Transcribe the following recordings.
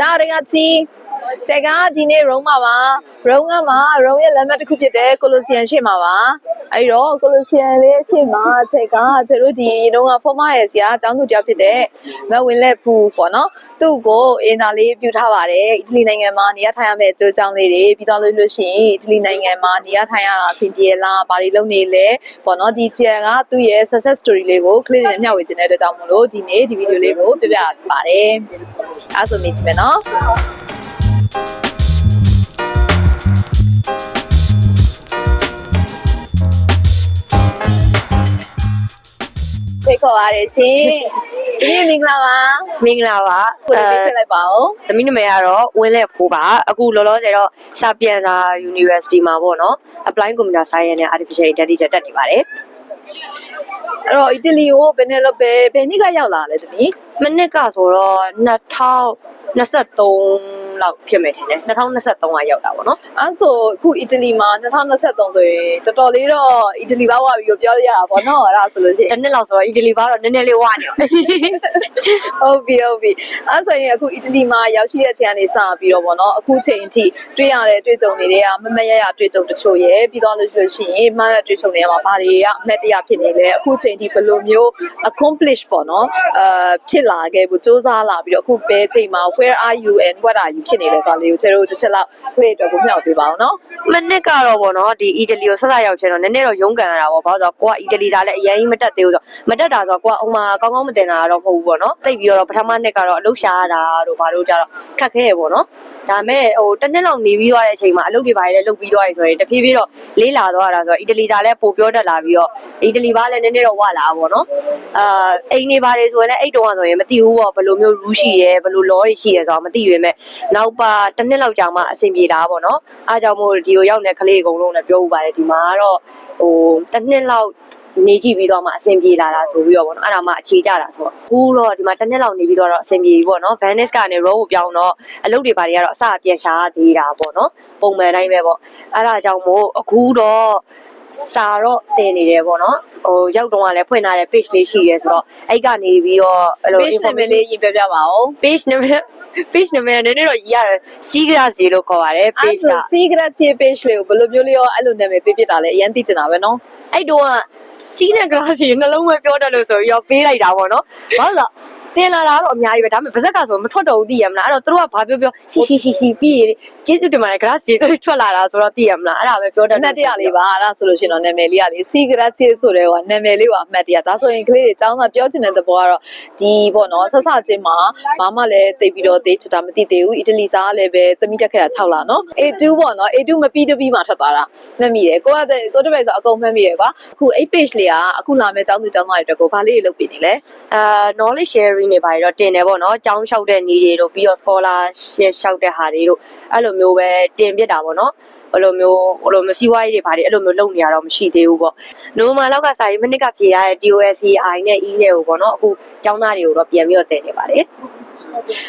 ကြားတကချီတကဒီနေ့ရုံးမှာပါရုံးကမှာရုံးရဲ့လမ်းမတစ်ခုဖြစ်တဲ့ကိုလိုစီယန်ရှေ့မှာပါ အဲ့တော့ကိုလိုစီယန်လေးရှေ့မှာတကကျတို့ဒီတုန်းကဖောမရဲ့ဆရာအကြောင်းသူတယောက်ဖြစ်တဲ့မဝင်လက်ဖူပေါ့နော်သူ့ကိုအင်တာလေးပြုထားပါတယ်အီတလီနိုင်ငံမှာနေရာထိုင်ရမယ့်အကျိုးအကြောင်းလေးတွေပြီးတော့လို့လို့ရှိရင်အီတလီနိုင်ငံမှာနေရာထိုင်ရတာအဆင်ပြေလားဘာတွေလုပ်နေလဲပေါ့နော်ဒီချန်ကသူ့ရဲ့ success story လေးကို clip နဲ့မျှဝေခြင်းတဲ့အတွက်ကြောင့်မလို့ဒီနေ့ဒီဗီဒီယိုလေးကိုပြပြတာဖြစ်ပါတယ်အဲဆိုမြင်ကြည့်မယ်နော် ခေါ်ပါရရှင်ဒီနေ့မင်္ဂလာပါမင်္ဂလာပါကိုလေးလေးဆက်လိုက်ပါဦးသမီးနာမည်ကတော့ဝင်းလက်ဖိုးပါအခုလောလောဆယ်တော့စာပြန်စာ University မှာပေါ့နော် Apply Computer Science နဲ့ Artificial Intelligence တက်နေပါတယ်အဲ့တော့အီတလီကိုဘယ်နဲ့လို့ပဲဘယ်နှစ်ကရောက်လာလဲသမီး မနစ်ကဆိုတော့2023 လောက်ဖြစ်မယ်ထင်တယ်2023ကရောက်တာပေါ့နော်အဲ့ဆိုအခုအီတလီမှာ2023ဆိုရင်တော်တော်လေးတော့အီတလီဘာဝပြီးတော့ပြောလို့ရတာပေါ့နော်အဲ့ဒါဆိုလို့ရှိရင်တစ်နှစ်လောက်ဆိုတော့အီတလီဘာတော့နည်းနည်းလေးဝနေပါဟုတ်ပြီဟုတ်ပြီအဲ့ဆိုရင်အခုအီတလီမှာရောက်ရှိတဲ့အချိန်ကနေစပြီးတော့ပေါ့နော်အခုချိန်အထိတွေ့ရတဲ့တွေ့ကြုံတွေကမမရရတွေ့ကြုံတချို့ရဲ့ပြီးတော့လို့ရှိရင်မမရတွေ့ကြုံတွေကမှာဘာတွေကအမက်တရဖြစ်နေလဲအခုချိန်ထိဘယ်လိုမျိုး accomplish ပေါ့နော်အာဖြစ်လာခဲ့ဖို့စ조사လာပြီးတော့အခုဘယ်ချိန်မှာ where are you and what are you ဖြစ်နေလဲဆိုတာလေးကိုကျတို့တစ်ချက်လောက်ခွေးအတွက်ကိုမျှော်ပေးပါအောင်နော်မနစ်ကတော့ပေါ့နော်ဒီအီတလီကိုဆက်ဆက်ရောက်ချင်တော့နည်းနည်းတော့ရုန်းကန်ရတာပေါ့ဘာလို့ဆိုတော့ကိုကအီတလီသားလည်းအရင်ကြီးမတက်သေးဘူးဆိုတော့မတက်တာဆိုတော့ကိုကအုံမှာကောင်းကောင်းမတင်တာတော့မဟုတ်ဘူးပေါ့နော်တိတ်ပြီးတော့ပထမနှစ်ကတော့အလုပ်ရှာရတာတို့ဘာလို့ကြတော့ခက်ခဲရပေါ့နော်ဒါမဲ့ဟိုတစ်နှစ်လောက်နေပြီးသွားတဲ့အချိန်မှာအလုပ်တွေဘာတွေလဲလုပ်ပြီးသွားပြီဆိုရင်တဖြည်းဖြည်းတော့လေးလာသွားတာဆိုတော့အီတလီသားလည်းပိုပြောတတ်လာပြီးတော့အီတလီဘာလည်းနည်းနည်းတော့ဝလာပေါ့နော်အာအိမ်နေပါတယ်ဆိုရင်လည်းအိတ်တုံးကဆိုရင်မသိဘူးပေါ့ဘယ်လိုမျိုး rule ရှိရဲဘယ်လို law တွေရှိရဲဆိုတော့မသိပေမဲ့နောက်ပါတစ်နှစ်လောက်ကြာမှအဆင်ပြေတာပေါ့နော်အားကြောင့်မို့ဒီကိုရောက်နေကလေးအကုန်လုံးလည်းပြောဥပါတယ်ဒီမှာကတော့ဟိုတစ်နှစ်လောက်နေကြည့်ပြီးတော့မှအဆင်ပြေလာတာဆိုပြီးတော့ဗောနော်အဲ့ဒါမှအခြေကြတာဆိုတော့အခုတော့ဒီမှာတစ်နှစ်လောက်နေပြီးတော့အဆင်ပြေပြီပေါ့နော် Venice ကနေ row ကိုပြောင်းတော့အလုပ်တွေဘာတွေကတော့အစပြန်ရှားသေးတာပေါ့နော်ပုံမှန်တိုင်းပဲပေါ့အဲ့ဒါကြောင့်မို့အခုတော့ စာတော့တင်နေတယ်ပေါ့နော်ဟိုရောက်တော့ကလည်းဖွင့်ထားတဲ့ page လေးရှိရဲဆိုတော့အဲ့ကနေပြီးတော့အဲ့လို page နာမည်လေးရင်ပြပြပါဦး page နာမည် page နာမည်နည်းနည်းတော့ရရတယ်စီးကြစီလို့ခေါ်ပါတယ်အဲ့ page ဆိုက secret page လေးကိုဘယ်လိုမျိုးလေးရောအဲ့လိုနာမည်ပေးပြတာလဲအရင်သိချင်တာပဲနော်အဲ့တော့ကစီးနဲ့ glass ကြီးနှလုံးပဲပြောတတ်လို့ဆိုပြီးတော့ပေးလိုက်တာပေါ့နော်ဘာလို့လဲ တင်လာတာတော့အများကြီးပဲဒါပေမဲ့ဗဇက်ကဆိုမထွက်တော့ဘူးသိရမလားအဲ့တော့သူတို့ကဘာပြောပြောစီစီစီစီပြီးရကျေးဇူးတင်ပါတယ် glass ကြီးဆိုထွက်လာတာဆိုတော့သိရမလားအဲ့ဒါပဲပြောတတ်အမှတ်တရလေးပါအဲ့ဒါဆိုလို့ရှိရင်တော့နာမည်လေးကလေ secret ချစ်ဆိုတဲ့ဟိုနာမည်လေးကအမှတ်တရဒါဆိုရင်ကလေးတွေအကြောင်းကပြောချင်တဲ့သဘောကတော့ဒီပေါ့နော်ဆက်ဆချင်းမှာဘာမှလည်းသိပြီးတော့သိချတာမသိသေးဘူးအီတလီစားလည်းပဲသမီးတက်ခဲ့တာ6လနော် A2 ပေါ့နော် A2 မပြီးတပြီးမှထွက်သွားတာမှတ်မိတယ်ကိုကတဲ့ကိုတစ်ပိုက်ဆိုအကုန်မှတ်မိတယ်ကွာအခု8 page လေးကအခုလာမယ့်အကြောင်းသူအကြောင်းသားတွေအတွက်ကိုဘာလေးတွေလုပ်ပြနေလဲအာ knowledge sharing တွေပါတယ်တော့တင်တယ်ပေါ့နော်အကြောင်းလျှောက်တဲ့နေတွေတို့ပြီးတော့ scholar လျှောက်တဲ့ဟာတွေတို့အဲ့လိုမျိုးပဲတင်ပြတာပေါ့နော်အဲ့လိုမျိုးအဲ့လိုမျိုးစီးပွားရေးတွေဘာတွေအဲ့လိုမျိုးလုပ်နေရတော့မရှိသေးဘူးပေါ့။နိုမာလောက်ကစာရေးမနစ်ကဖြေရတဲ့ DOSCI နဲ့ E တွေကိုပေါ့နော်အခုကျောင်းသားတွေကိုတော့ပြန်ပြီးတော့တင်နေပါတယ်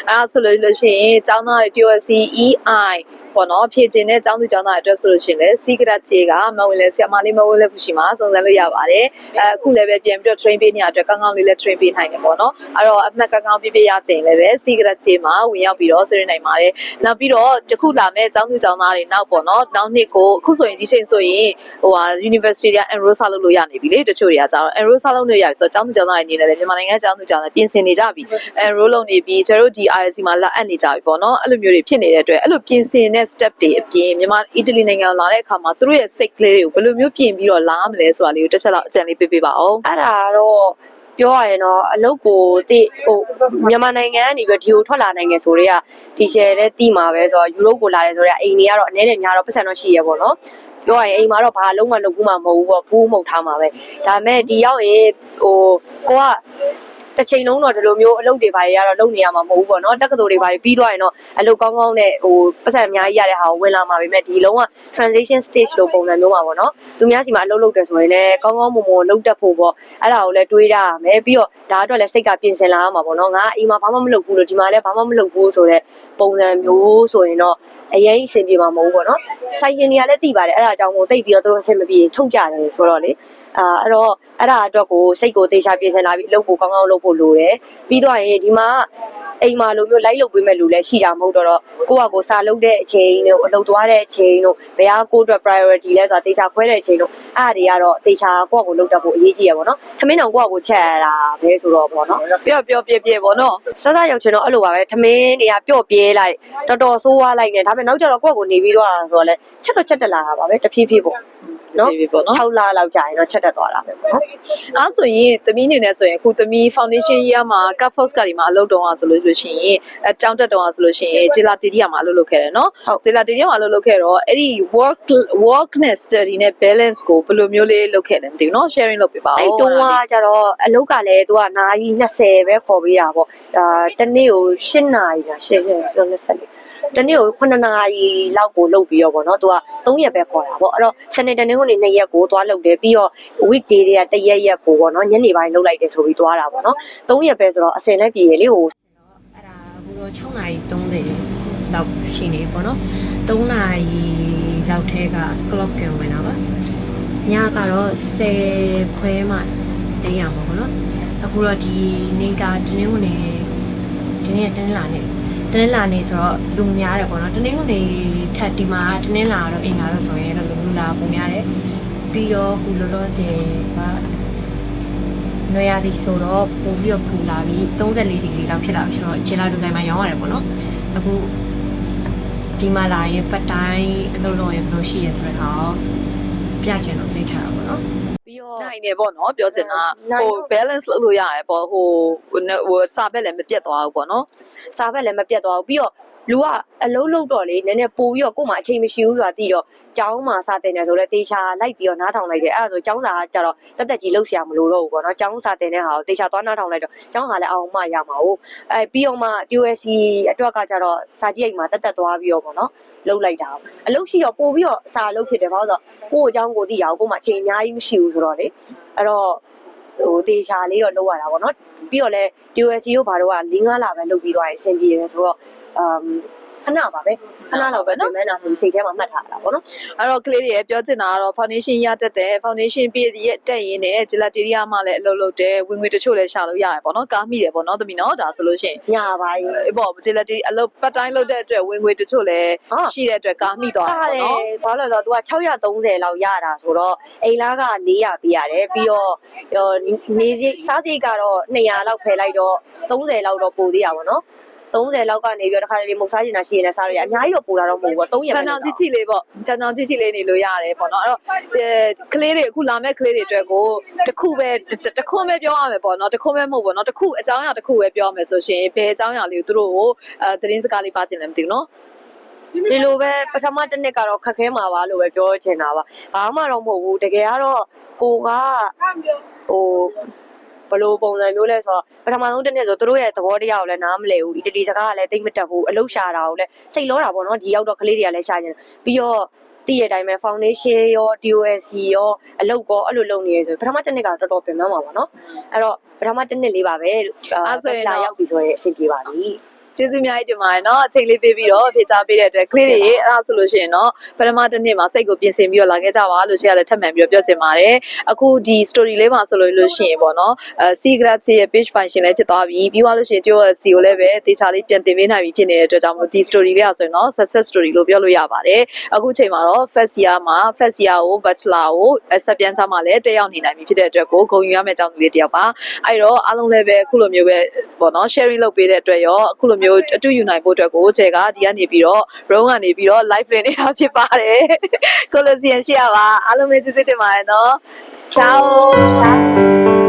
အဲဒါဆိုလို့လို့ရှိရင်ចောင်းသားတွေ TOC EI ပေါ့နော်ဖြည့်ခြင်းတဲ့ចောင်းသူចောင်းသားတွေအတွက်ဆိုလို့ရှိရင်လည်း secret ခြေကမဝင်လဲဆရာမလေးမဝင်လဲဖြစ်ရှိမှာစုံစမ်းလို့ရပါတယ်အဲအခုလည်းပဲပြန်ပြီးတော့ train ပေးနေရတဲ့အတွက်ကောင်းကောင်းလေးလည်း train ပေးနိုင်တယ်ပေါ့နော်အဲ့တော့အမှတ်ကောင်းကောင်းပြည့်ပြည့်ရခြင်းလည်းပဲ secret ခြေမှာဝင်ရောက်ပြီးတော့ဆွေးနွေးနိုင်ပါတယ်နောက်ပြီးတော့တခုလာမဲ့ចောင်းသူចောင်းသားတွေနောက်ပေါ့နော်နောက်နှစ်ကိုအခုဆိုရင်ဒီချိန်ဆိုရင်ဟိုဟာ university တွေက enroll ဆလုပ်လို့ရနေပြီလေတချို့တွေကကြတော့ enroll ဆလုပ်လို့ရပြီဆိုတော့ចောင်းသူចောင်းသားတွေအနေနဲ့လည်းမြန်မာနိုင်ငံចောင်းသူចောင်းသားပြင်ဆင်နေကြပြီ enroll လုပ်နေပြီ ကျတို့ဒီ ISC မှာလာအပ်နေကြပြီပေါ့နော်အဲ့လိုမျိုးတွေဖြစ်နေတဲ့အတွက်အဲ့လိုပြင်ဆင်တဲ့ step တွေအပြင်မြန်မာအီတလီနိုင်ငံကိုလာတဲ့အခါမှာသူတို့ရဲ့စိတ်ကလေးတွေကိုဘယ်လိုမျိုးပြင်ပြီးတော့လာမလဲဆိုတာလေးကိုတစ်ချက်လောက်အကြံလေးပေးပေးပါဦး။အဲ့ဒါတော့ပြောရရင်တော့အလုပ်ကိုတိဟိုမြန်မာနိုင်ငံကနေပြီးတော့ဒီကိုထွက်လာနိုင်ငံဆိုတော့ဒီရှယ်လည်းတီးမှာပဲဆိုတော့ယူရိုကိုလာတယ်ဆိုတော့အိမ်တွေကတော့အနည်းနဲ့များတော့ပတ်စံတော့ရှိရပေါ့နော်။ပြောရရင်အိမ်မှာတော့ဘာလုံးမလုပ်ဘူးမှမဟုတ်ဘူးပေါ့ဘူးမှုတ်ထားမှာပဲဒါပေမဲ့ဒီရောက်ရင်ဟိုကိုက တစ်ချိန်လုံးတော့ဒီလိုမျိုးအလုပ်တွေဘာတွေကတော့လုပ်နေရမှာမဟုတ်ဘူးပေါ့နော်တက္ကသိုလ်တွေဘာတွေပြီးသွားရင်တော့အလုပ်ကောင်းကောင်းနဲ့ဟိုပတ်စံအများကြီးရတဲ့ဟာကိုဝင်လာမှာပဲမဲ့ဒီလုံးက transition stage လို့ပုံစံမျိုးပါပေါ့နော်သူများစီမှာအလုပ်လုပ်တယ်ဆိုရင်လည်းကောင်းကောင်းမွန်မွန်လုပ်တတ်ဖို့ပေါ့အဲ့ဒါကိုလည်းတွေးရရမယ်ပြီးတော့ဒါအတွက်လည်းစိတ်ကပြင်ဆင်လာရမှာပေါ့နော်ငါအိမ်မှာဘာမှမလုပ်ဘူးလို့ဒီမှာလည်းဘာမှမလုပ်ဘူးဆိုတော့ပုံစံမျိုးဆိုရင်တော့အရင်အဆင်ပြေမှာမဟုတ်ဘူးပေါ့နော်ဆိုင်ရှင်တွေကလည်းသိပါတယ်အဲ့ဒါကြောင့်မို့တိတ်ပြီးတော့သူတို့အဆင်မပြေထုတ်ကြတယ်ဆိုတော့လေ အာအဲ့တော့အဲ့ဒါအတွက်ကိုစိတ်ကိုတေချာပြင်ဆင်လာပြီးအလုပ်ကိုကောင်းကောင်းလုပ်ဖို့လိုတယ်ပြီးတော့ရင်ဒီမှာဟအိမ်မှာလိုမျိုးလိုက်လုပ်ပေးမဲ့လူလည်းရှိတာမဟုတ်တော့တော့ကိုယ့်ဟာကိုယ်စာလုပ်တဲ့အချိန်တို့အလုပ်သွားတဲ့အချိန်တို့ဘယ်ဟာကိုယ့်အတွက် priority လဲဆိုတာတေချာခွဲတဲ့အချိန်တို့အဲ့ဒါတွေကတော့တေချာကိုယ့်ဟာကိုယ်လုပ်တတ်ဖို့အရေးကြီးရပါတော့။သမင်းတော်ကိုယ့်ဟာကိုယ်ချက်ရတာပဲဆိုတော့ပေါ့နော်။ပြောပြောပြပြပေါ့နော်စစရောက်ချင်တော့အဲ့လိုပါပဲသမင်းတွေကပျော့ပြဲလိုက်တော်တော်ဆိုးွားလိုက်နေဒါပေမဲ့နောက်ကျတော့ကိုယ့်ကိုယ်နေပြီးတော့ဆိုတော့လေချက်တော့ချက်တက်လာတာပါပဲတဖြည်းဖြည်းပေါ့ နော်6လလောက်ကြာရင်တော့ချက်တက်သွားတာပဲနော်အဲဆိုရင်သမီးနေနဲ့ဆိုရင်အခုသမီး foundation ရေးရမှာ cap force ကဒီမှာအလုပ်တော့အောင်ဆိုလို့ရှိရင်အတောင်းတက်တော့အောင်ဆိုလို့ရှိရင်ဂျီလာတီတီကမှာအလုပ်လုပ်ခဲ့တယ်နော်ဂျီလာတီတီကမှာအလုပ်လုပ်ခဲ့တော့အဲ့ဒီ work work နဲ့ study နဲ့ balance ကိုဘယ်လိုမျိုးလေးလုပ်ခဲ့လဲမသိဘူးနော် sharing လုပ်ပြပါဦးအဲ့တုန်းကကျတော့အလုပ်ကလည်းသူကနာရီ20ပဲခေါ်ပေးတာပေါ့အာတနေ့ကို8နာရီက8ရက်ဆိုတော့20 တနေ့ကို9နာရီလောက်ကိုလုပ်ပြီးတော့ပေါ့နော်သူက3ရက်ပဲခေါ်တာပေါ့အဲ့တော့စနေတနေ့ကနေ2ရက်ကိုသွားလုပ်တယ်ပြီးတော့ weekday တွေက1ရက်ရက်ကိုပေါ့နော်ညနေပိုင်းလုပ်လိုက်တယ်ဆိုပြီးသွားတာပေါ့နော်3ရက်ပဲဆိုတော့အစင်လည်းပြည်ရလေဟိုအဲ့ဒါဟိုတော့6နာရီ30လောက်ရှိနေပေါ့နော်3နာရီလောက်ထဲက clock ကဝင်တာပါညကတော့10ခွဲမှတင်းရမှာပေါ့နော်အခုတော့ဒီနေ့ကတနင်္ဂနွေဒီနေ့ကတနင်္လာနေ့ တနင်္လာနေ့ဆိုတော့လူများတယ်ပေါ့နော်တနင်္ဂနွေထက်ဒီမှာတနင်္လာတော့အင်္ဂါတော့ဆိုရင်တော့လူလူလာပုံများတယ်ပြီးတော့ခုလောလောဆယ်ကနွေရာသီဆိုတော့ပို့ပြီးတော့ပူလာပြီး34ဒီဂရီလောက်ဖြစ်လာပြီဆိုတော့ဂျီလာဒူတိုင်းမှာရောင်းရတယ်ပေါ့နော်အခုဒီမှာလာရင်ပတ်တိုင်းအလုပ်လုပ်ရင်ဘယ်လိုရှိရဆိုတဲ့ဟာကိုပြချင်တော့ပြထားတာပေါ့နော် ပြီးတော့နိုင်တယ်ပေါ့နော်ပြောချင်တာနိုင်ဟိုတော့ balance လုပ်လို့ရတယ်ပေါ့ဟိုဟိုဟိုစာဘက်လည်းမပြတ်သွားဘူးပေါ့နော်စာဘက်လည်းမပြတ်သွားဘူးပြီးတော့လူကအလုံးလုံးတော့လေနည်းနည်းပို့ပြီးတော့ကို့မှာအချိန်မရှိဘူးဆိုတာသိတော့ကျောင်းမှာစာတင်တယ်ဆိုတော့တေချာလိုက်ပြီးတော့နားထောင်လိုက်တယ်အဲ့ဒါဆိုကျောင်းစာကကြတော့တက်တက်ကြီးလှုပ်ရှားမလို့တော့ဘူးပေါ့နော်ကျောင်းစာတင်တဲ့ဟာကိုတေချာသွားနားထောင်လိုက်တော့ကျောင်းဟာလည်းအောင်မရမှာဟုတ်အဲပြီးတော့မှ TOSC အတွက်ကကြတော့စာကြည့်အိမ်မှာတက်တက်သွားပြီးတော့ပေါ့နော် လှုပ်လိုက်တာအလုပ်ရှိတော့ပို့ပြီးတော့စာလှုပ်ဖြစ်တယ်ဘာလို့ဆိုတော့ကို့အကြောင်းကိုသိရအောင်ကို့မှာအချိန်အများကြီးမရှိဘူးဆိုတော့လေအဲ့တော့ဟိုတေချာလေးတော့လှုပ်ရတာပေါ့နော်ပြီးတော့လဲ TOSC ကိုဘာလို့က၄၅လပဲလှုပ်ပြီးသွားရင်အဆင်ပြေတယ်ဆိုတော့အမ် ခဏပါပဲခဏတော့ပဲနော်မန်းတာဆိုပြီးစိတ်ထဲမှာမှတ်ထားတာပေါ့နော်အဲ့တော့ကလေးတွေရဲ့ပြောချင်တာကတော့ foundation ရတတ်တယ် foundation ပြည့်ရက်တက်ရင်းနဲ့ gelateria မှလည်းအလုပ်လုပ်တယ်ဝင်ငွေတချို့လည်းရှာလို့ရတယ်ပေါ့နော်ကားမိတယ်ပေါ့နော်သမီးနော်ဒါဆိုလို့ရှိရင်ညာပါရဲ့အေးပေါ့ gelateria အလုပ်ပတ်တိုင်းလုပ်တဲ့အတွက်ဝင်ငွေတချို့လည်းဟာရှိတဲ့အတွက်ကားမိသွားတယ်ကားပေါ့တယ်နော်ဘာလို့လဲဆိုတော့ तू က630လောက်ရတာဆိုတော့အိမ်လားက400ပေးရတယ်ပြီးတော့ဟိုနေစိစားစိကတော့200လောက်ဖယ်လိုက်တော့30လောက်တော့ပိုသေးတာပေါ့နော် 30လောက်ကနေပြီးတော့တစ်ခါတလေမုတ်စားကျင်တာရှိရင်လည်းစားရရအများကြီးတော့ပိုတာတော့မဟုတ်ဘူးပေါ့300ချမ်းချောင်းကြီးကြီးလေးပေါ့ချမ်းချောင်းကြီးကြီးလေးနေလို့ရတယ်ပေါ့နော်အဲ့တော့အဲကလေးတွေအခုလာမဲ့ကလေးတွေအတွက်ကိုတစ်ခုပဲတစ်တစ်ခွန်းပဲပြောရမယ်ပေါ့နော်တစ်ခွန်းပဲမဟုတ်ပေါ့နော်တစ်ခုအကြောင်းအရာတစ်ခုပဲပြောရမယ်ဆိုရှင်ဘယ်အကြောင်းအရာလေးကိုသူတို့ကိုအဲသတင်းစကားလေးပါချင်တယ်မသိဘူးနော်ဒီလိုပဲပထမတစ်နှစ်ကတော့ခက်ခဲမှာပါလို့ပဲပြောချင်တာပါဘာမှတော့မဟုတ်ဘူးတကယ်ကတော့ကိုကဟို ဘယ်လိုပုံစံမျိုးလဲဆိုတော့ပထမဆုံးတစ်နှစ်ဆိုသူတို့ရဲ့သဘောတရားကိုလည်းနားမလည်ဘူးအီတလီစကားကလည်းတိတ်မတက်ဘူးအလုရှာတာကိုလည်းစိတ်လောတာပေါ့နော်ဒီရောက်တော့ကလေးတွေကလည်းရှာကျင်တယ်ပြီးတော့တည့်ရတဲ့အတိုင်းပဲ foundation ရော DOSC ရောအလုပ်ကောအဲ့လိုလုပ်နေရဆိုပထမတစ်နှစ်ကတော့တော်တော်ပြင်ပန်းမှာပါနော်အဲ့တော့ပထမတစ်နှစ်လေးပါပဲအဲ့ဆိုရင်တော့ရောက်ပြီဆိုရင်အဆင်ပြေပါပြီ ကျေးဇူးအများကြီးတင်ပါတယ်နော်အချိန်လေးပေးပြီးတော့ဖြေချပေးတဲ့အတွက်ကလေးတွေအဲ့ဒါဆိုလို့ရှိရင်တော့ပထမတစ်နေ့မှာစိတ်ကိုပြင်ဆင်ပြီးတော့လာခဲ့ကြပါလို့ရှိရလဲထပ်မံပြီးတော့ပြောချင်ပါတယ်အခုဒီ story လေးမှာဆိုလို့လို့ရှိရင်ပေါ့နော်အဲ secret ရဲ့ page ပိုင်ရှင်လည်းဖြစ်သွားပြီပြီးသွားလို့ရှိရင်တိုး C ကိုလည်းပဲတေချာလေးပြန်တင်ပေးနိုင်ပြီဖြစ်နေတဲ့အတွက်ကြောင့်မို့ဒီ story လေးอ่ะဆိုရင်တော့ success story လို့ပြောလို့ရပါတယ်အခုချိန်မှာတော့ first year မှာ first year ကို bachelor ကိုဆက်ပြန်ချမှာလည်းတက်ရောက်နေနိုင်ပြီဖြစ်တဲ့အတွက်ကိုဂုဏ်ယူရမယ့်အကြောင်းလေးတယောက်ပါအဲ့တော့အားလုံးလည်းပဲအခုလိုမျိုးပဲပေါ့နော် sharing လုပ်ပေးတဲ့အတွက်ရောအခုလိုမျိုးအတူယူနိုင်ဖို့အတွက်ကိုကျေကဒီကနေပြီးတော့ room ကနေပြီးတော့ live လွှင့်နေတာဖြစ်ပါတယ် Colosseum ရှိရပါအားလုံးပဲကျေးဇူးတင်ပါတယ်နော် Ciao